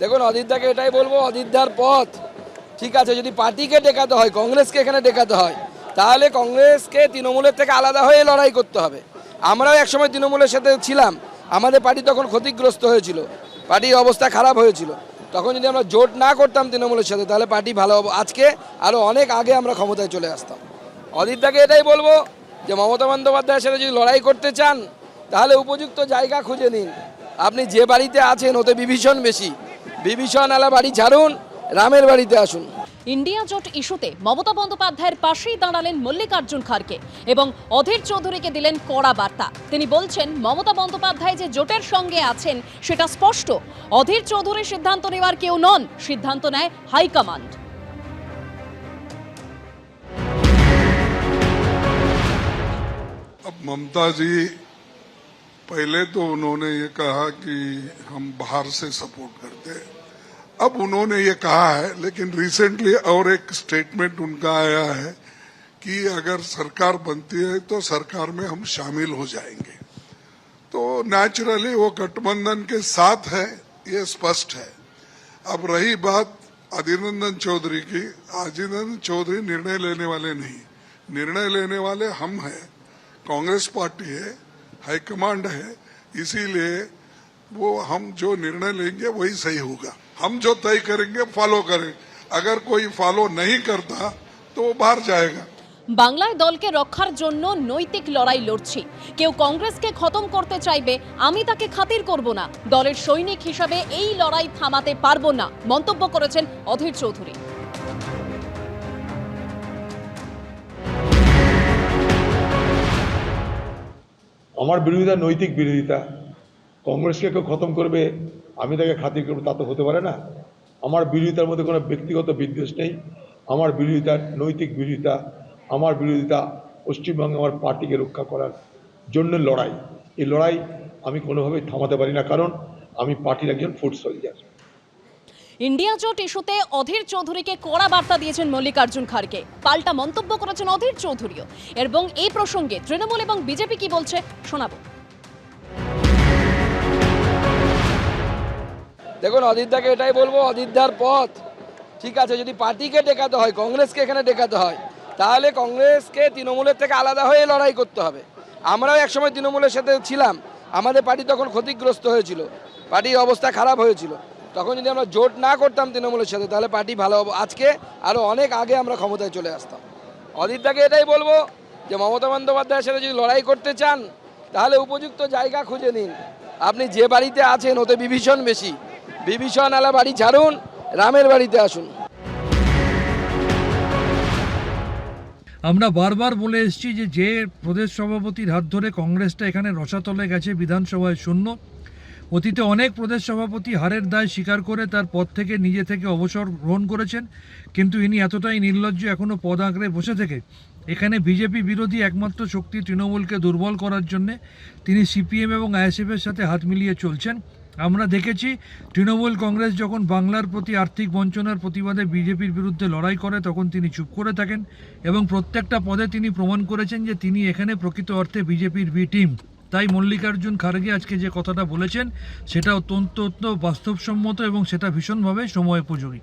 দেখুন অদিতদাকে এটাই বলব অদিতদার পথ। ঠিক আছে, যদি পার্টিকে ডেকাতে হয়, কংগ্রেসকে এখানে ডেকাতে হয়, তাহলে কংগ্রেসকে তৃণমূলের থেকে আলাদা হয়ে লড়াই করতে হবে। আমরাও একসময় তৃণমূলের সাথে ছিলাম, আমাদের পার্টি তখন ক্ষতিগ্রস্ত হয়েছিল, পার্টির অবস্থা খারাপ হয়েছিল। তখন যদি আমরা জোট না করতাম তৃণমূলের সাথে, তাহলে পার্টি ভালো আজকে আরও অনেক আগে আমরা ক্ষমতায় চলে আসতাম। অদিতদাকে এটাই বলব যে, মমতা বন্দ্যোপাধ্যায়ের সাথে যদি লড়াই করতে চান, তাহলে উপযুক্ত জায়গা খুঁজে নিন। আপনি যে বাড়িতে আছেন, ওতে বিভীষণ বেশি। বিভীষণ আলা বাড়ি ছাড়ুন রামের বাড়িতে আসুন। ইন্ডিয়া জোট ইস্যুতে মমতা বন্দ্যোপাধ্যায়ের পাশেই দাঁড়ালেন মল্লিকার্জুন খারকে এবং অধীর চৌধুরীকে দিলেন কড়া বার্তা। তিনি বলছেন মমতা বন্দ্যোপাধ্যায় যে জোটের সঙ্গে আছেন সেটা স্পষ্ট। অধীর চৌধুরী সিদ্ধান্ত নেওয়ার কেউ নন সিদ্ধান্ত নেয় হাইকমান্ড। মমতাজি पहले तो उन्होंने ये कहा कि हम बाहर से सपोर्ट करते हैं। अब उन्होंने ये कहा है, लेकिन रिसेंटली और एक स्टेटमेंट उनका आया है कि अगर सरकार बनती है तो सरकार में हम शामिल हो जाएँगे। तो नेचुरली वो गठबंधन के साथ है, ये स्पष्ट है। अब रही बात अधीर रंजन चौधरी की। अधीर रंजन चौधरी निर्णय लेने वाले नहीं। निर्णय लेने वाले हम हैं, कांग्रेस पार्टी है हाईकमांड है इसीलिए वो हम जो निर्णय लेंगे वही सही होगा हम जो तय करेंगे फॉलो करें अगर कोई फॉलो नहीं करता तो वो बाहर जाएगा বাংলায় দলকে রক্ষার জন্য নৈতিক লড়াই লড়ছি কেউ কংগ্রেসকে খতম করতে চাইবে আমি তাকে খাতির করব না দলের সৈনিক হিসাবে এই লড়াই থামাতে পারবো না মন্তব্য করেছেন অধীর চৌধুরী আমার বিরোধিতা নৈতিক বিরোধিতা। কংগ্রেসকে কেউ খতম করবে, আমি তাকে খাতির করব, তা তো হতে পারে না। আমার বিরোধিতার মধ্যে কোনো ব্যক্তিগত বিদ্বেষ নেই। আমার বিরোধিতা নৈতিক বিরোধিতা, আমার বিরোধিতা পশ্চিমবঙ্গে আমার পার্টিকে রক্ষা করার জন্য লড়াই। এই লড়াই আমি কোনোভাবেই থামাতে পারি না, কারণ আমি পার্টির একজন ফুড সোলজার ইন্ডিয়া জোট ইস্যুতে অধীর চৌধুরীকে কড়া বার্তা দিয়েছেন মল্লিকার্জুন খাড়গে। পাল্টা মন্তব্য করেছেন অধীর চৌধুরীও। এবং এই প্রসঙ্গে তৃণমূল এবং বিজেপি কি বলছে, শোনাবো। দেখুন অদিতদাকে এটাই বলব অদিতদার পথ। ঠিক আছে, যদি পার্টিকে ডেকাতে হয়, কংগ্রেসকে এখানে ডেকাতে হয়, তাহলে কংগ্রেসকে তৃণমূলের থেকে আলাদা হয়ে লড়াই করতে হবে। আমরাও একসময় তৃণমূলের সাথে ছিলাম। আমাদের পার্টি তখন ক্ষতিগ্রস্ত হয়েছিল। পার্টির অবস্থা খারাপ হয়েছিল। তখন যদি আমরা জোট না করতাম তৃণমূলের সাথে, তাহলে পার্টি ভালো আজকে আরও অনেক আগে আমরা ক্ষমতায় চলে আসতাম। অদিতদাকে এটাই বলব যে, মমতা বন্দ্যোপাধ্যায়ের সাথে যদি লড়াই করতে চান, তাহলে উপযুক্ত জায়গা খুঁজে নিন। আপনি যে বাড়িতে আছেন, ওতে বিভীষণ বেশি। বিভীষণ আলা বাড়ি ছাড়ুন, রামের বাড়িতে আসুন। আমরা বারবার বলে এসেছি যে যে প্রদেশ সভাপতির হাত ধরে কংগ্রেসটা এখানে রসাতলে গেছে বিধানসভায় শূন্য। অতীতে অনেক প্রদেশ সভাপতি হারের দায় স্বীকার করে তার পদ থেকে নিজে থেকে অবসর গ্রহণ করেছেন, কিন্তু ইনি এতটাই নির্লজ্জ এখনও পদ আঁকড়ে বসে থেকে। এখানে বিজেপি বিরোধী একমাত্র শক্তি তৃণমূলকে দুর্বল করার জন্যে তিনি সিপিএম এবং আইএসএফের সাথে হাত মিলিয়ে চলছেন। আমরা দেখেছি, তৃণমূল কংগ্রেস যখন বাংলার প্রতি আর্থিক বঞ্চনার প্রতিবাদে বিজেপির বিরুদ্ধে লড়াই করে, তখন তিনি চুপ করে থাকেন এবং প্রত্যেকটা পদে তিনি প্রমাণ করেছেন যে তিনি এখানে প্রকৃত অর্থে বিজেপির বি টিম। তাই মল্লিকার্জুন খার্গে আজকে যে কথাটা বলেছেন, সেটা অত্যন্ত অত্যন্ত বাস্তবসম্মত এবং সেটা ভীষণভাবে সময় সময়োপযোগী।